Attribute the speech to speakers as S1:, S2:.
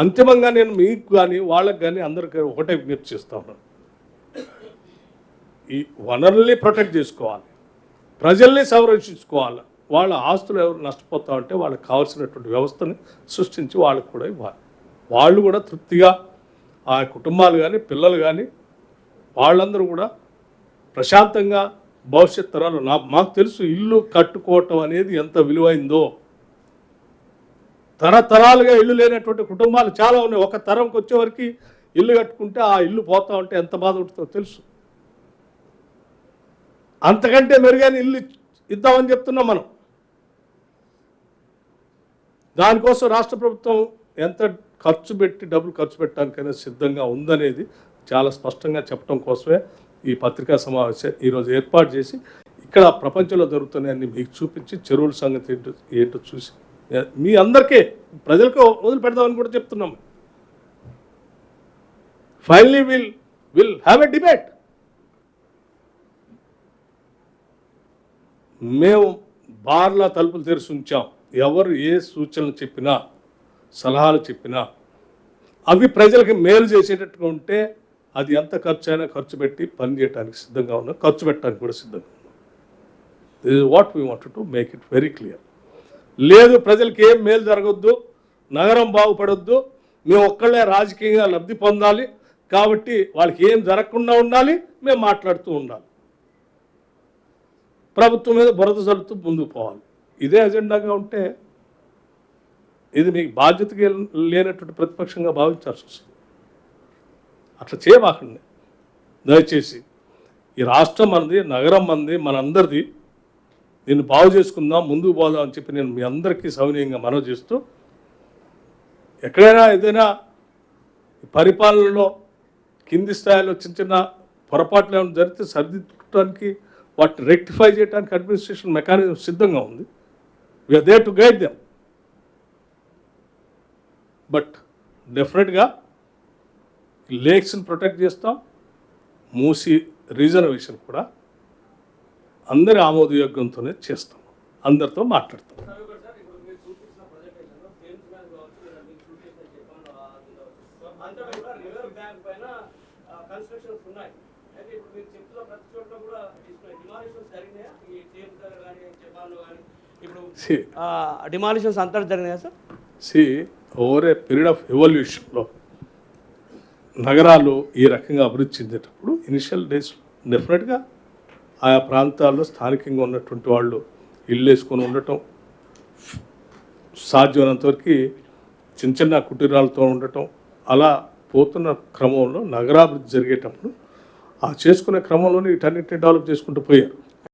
S1: అంతిమంగా నేను మీకు కానీ వాళ్ళకి కానీ అందరికీ ఒకటే విజ్ఞప్తి చేస్తా ఉన్నాను ఈ వనరుల్ని ప్రొటెక్ట్ చేసుకోవాలి. ప్రజల్ని సంరక్షించుకోవాలి. వాళ్ళ ఆస్తులు ఎవరు నష్టపోతా ఉంటే వాళ్ళకి కావాల్సినటువంటి వ్యవస్థని సృష్టించి వాళ్ళకి కూడా ఇవ్వాలి. వాళ్ళు కూడా తృప్తిగా ఆ కుటుంబాలు కానీ పిల్లలు కానీ వాళ్ళందరూ కూడా ప్రశాంతంగా భవిష్యత్ తరాలు నా మాకు తెలుసు ఇల్లు కట్టుకోవటం అనేది ఎంత విలువైందో. తరతరాలుగా ఇల్లు లేనటువంటి కుటుంబాలు చాలా ఉన్నాయి. ఒక తరంకి వచ్చేవరకు ఇల్లు కట్టుకుంటే ఆ ఇల్లు పోతా ఉంటే ఎంత బాధ ఉంటుందో తెలుసు. అంతకంటే మెరుగైన ఇల్లు ఇద్దామని చెప్తున్నాం మనం. దానికోసం రాష్ట్ర ప్రభుత్వం ఎంత ఖర్చు పెట్టి డబ్బులు ఖర్చు పెట్టడానికైనా సిద్ధంగా ఉందనేది చాలా స్పష్టంగా చెప్పడం కోసమే ఈ పత్రికా సమావేశం ఈరోజు ఏర్పాటు చేసి ఇక్కడ ప్రపంచంలో జరుగుతున్నాయని మీకు చూపించి చెరువుల సంగతి ఏంటో ఏంటో చూసి మీ అందరికీ ప్రజలకు వదిలిపెడదామని కూడా చెప్తున్నాం. Finally will will have a debate మేము బార్లా తలుపులు తెరిచి ఉంచాం. ఎవరు ఏ సూచనలు చెప్పినా సలహాలు చెప్పినా అవి ప్రజలకు మేలు చేసేటట్టుగా ఉంటే అది ఎంత ఖర్చు అయినా ఖర్చు పెట్టి పని చేయడానికి సిద్ధంగా ఉన్నాం. ఖర్చు పెట్టడానికి కూడా సిద్ధంగా ఉన్నాం. This is what we want to make it very clear లేదు ప్రజలకి ఏం మేలు జరగొద్దు నగరం బాగుపడొద్దు మేము ఒక్కళ్ళే రాజకీయంగా లబ్ధి పొందాలి కాబట్టి వాళ్ళకి ఏం జరగకుండా ఉండాలి మేము మాట్లాడుతూ ఉండాలి. ప్రభుత్వం మీద బురద జరుగుతూ ముందుకు పోవాలి. ఇదే అజెండాగా ఉంటే ఇది మీకు బాధ్యతగా లేనటువంటి ప్రతిపక్షంగా భావించాల్సి వస్తుంది. అట్లా చేయబాకండి దయచేసి ఈ రాష్ట్రం మనది నగరం మనది మనందరిది దీన్ని బాగు చేసుకుందాం ముందుకు పోదాం అని చెప్పి నేను మీ అందరికీ సౌనీయంగా మనవి చేస్తూ ఎక్కడైనా ఏదైనా పరిపాలనలో కింది స్థాయిలో చిన్న చిన్న పొరపాట్లు ఏమైనా జరిగితే సరిదిద్దుకోవడానికి వాటిని రెక్టిఫై చేయడానికి అడ్మినిస్ట్రేషన్ మెకానిజం సిద్ధంగా ఉంది. We're there to guide them but డెఫినెట్గా లేక్స్ని ప్రొటెక్ట్ చేస్తాం మూసి రిజర్వేషన్ కూడా అందరి ఆమోదయోగ్యంతోనే చేస్తాం. అందరితో మాట్లాడతాం.
S2: డిమాలిషన్స్ అంతా జరిగినాయా sir?
S1: See over a period of ఎవల్యూషన్లో నగరాలు ఈ రకంగా అభివృద్ధి చెందేటప్పుడు ఇనిషియల్ డేస్ డెఫినెట్గా ఆయా ప్రాంతాల్లో స్థానికంగా ఉన్నటువంటి వాళ్ళు ఇల్లు వేసుకొని ఉండటం సాధ్యమైనంత వరకు చిన్న చిన్న కుటీరాలతో ఉండటం అలా పోతున్న క్రమంలో నగరాభివృద్ధి జరిగేటప్పుడు ఆ చేసుకునే క్రమంలోనే వీటన్నిటిని డెవలప్ చేసుకుంటూ పోయారు.